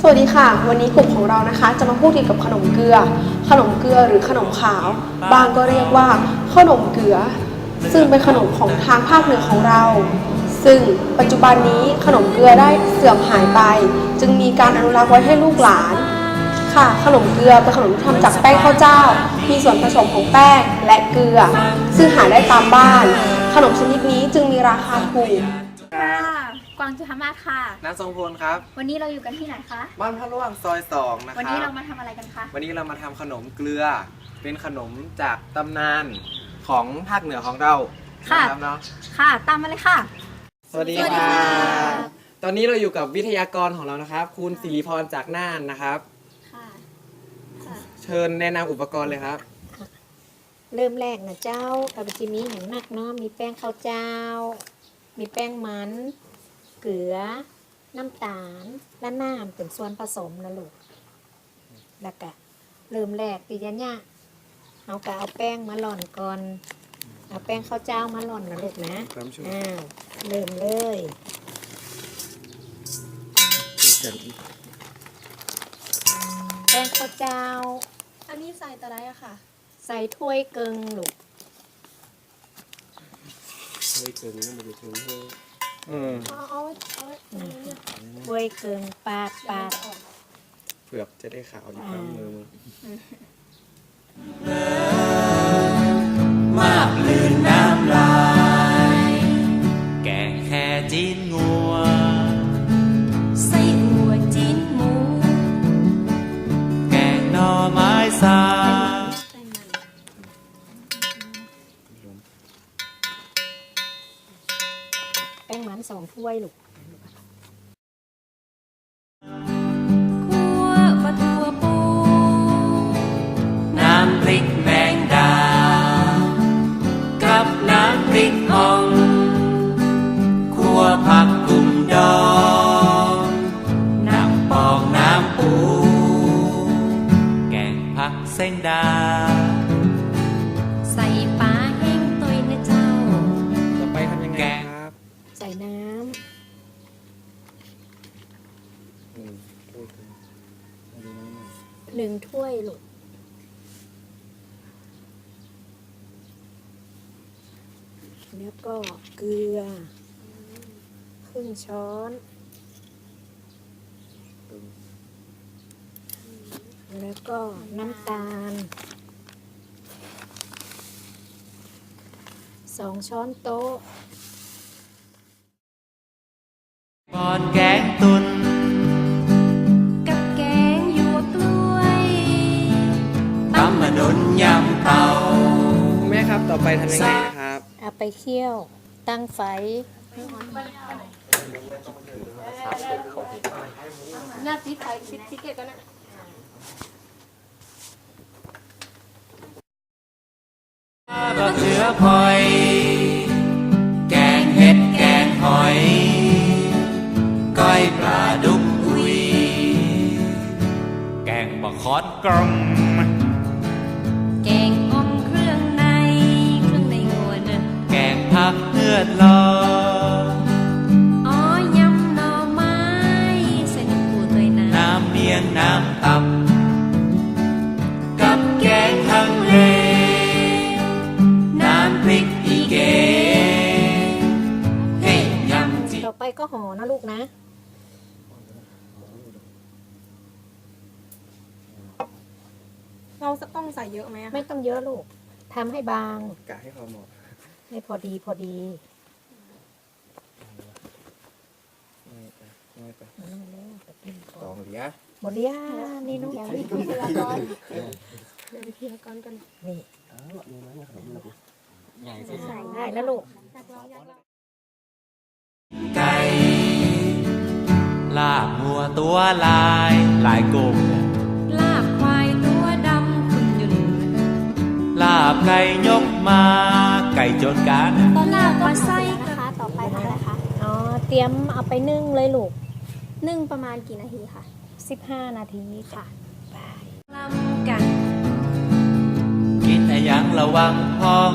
สวัสดีค่ะ วันนี้กลุ่มของเรานะคะ จะมาพูดเกี่ยวกับขนมเกลือ ขนมเกลือหรือขนมขาว บางก็เรียกว่าขนมเกลือ ซึ่งเป็นขนมของทางภาคเหนือของเรา ซึ่งปัจจุบันนี้ขนมเกลือได้เสื่อมหายไป จึงมีการอนุรักษ์ไว้ให้ลูกหลาน ค่ะ ขนมเกลือเป็นขนมที่ทำจากแป้งข้าวเจ้า มีส่วนผสมของแป้งและเกลือ ซึ่งหาได้ตามบ้าน ขนมชนิดนี้จึงมีราคาถูก ค่ะกวางจุธามาศค่ะ น้ำทรงพลครับ วันนี้เราอยู่กันที่ไหนคะ บ้านพระร่วงซอยสองนะควันรันี้เราบมาทำอะไรกันคะ วันนี้เรามาทำขนมเกลือ เป็นขนมจากตำนานของภาคเหนือของเราค่ะนรับเนาะ ค่ะ ตามมาเลยค่ะ สวัสดีสวัสดีครัค่ะบ ตอนนี้เราอยู่กับวิทยากรของเรานะครับ คุณสิริพรจากน่านนะครับ ค่ะ เชิญแนะนำอุปกรณ์เลยครับ เริ่มแรกนะเจ้ากับจิมีอย่างนักเนาะมีแป้งข้าวเจ้า มีแป้งมัน เกลือ น้ำตาล และน้ำเป็นส่วนผสมนะลูก แล้วก็เริ่มแรกตียะเนี่ยเอากะเอาแป้งมาหล่อนก่อน เอาแป้งข้าวเจ้ามาหล่อนนะลูกนะ ครับช่วยอ้าว เริ่มเลยแป้งข้าวเจ้า อันนี้ใส่ตะไลอะค่ะ ใส่ถ้วยเกิงลูกอืมเอาเอาเอาถ้วยเกิงปาดปาดเผือกจะได้ขาวอยู่ข้างมือมึง แป้งมันสองถ้วยลูกคั่วปลาทัวปูน้ำพริกแมงดา กับน้ำพริกอ่องคั่วผักกุ่มดองน้ำปองน้ำปู แกงผักเส้นดา ใส่ปลา อืมช่วยกันเอาดูน้ำหน่อยหนึ่งถ้วยลูกแล้วก็เกลือ ครึ่งช้อนแล้วก็น้ำตาลสองช้อนโต๊ะบอนแกงตุน ต่อไปทำยังไงนะครับ เอาไปเคี่ยว ตั้งไฟ หน้าติดไฟติดติดเกตกันนะบะเขือพลอยแกงเห็ดแกงหอยก้อยปลาดุกอุยแกงบะคอนกลม น้ำตับ กับแกงฮังเล น้ำพริกอีเกเฮ้ยยำจีต่อไปก็ห่อนะลูกนะเราจะต้องใส่เยอะไหมอะไม่ต้องเยอะลูกทำให้บางกะให้พอเหมาะให้พอดีพอดีไม่ไปไม่ไปอืมแล้วแต่กินก่สออนงเหลีย หมดย่านี่น้องวิทยากรเดี๋ยววิทยากรกันนี่ใหญ่ใส่ได้แล้วลูก ไก่ลาบงัวตัวลายลายกลมลาบควายตัวดำคุณยุนลาบไก่ยกมาไก่จนการตอนลาบปลาไส้นะคะต่อไปทำอะไรคะ อ๋อ เตรียมเอาไปนึ่งเลยลูก นึ่งประมาณกี่นาทีคะ 15 นาทีค่ะลำกัน กินแต่ยังระวังพ้อง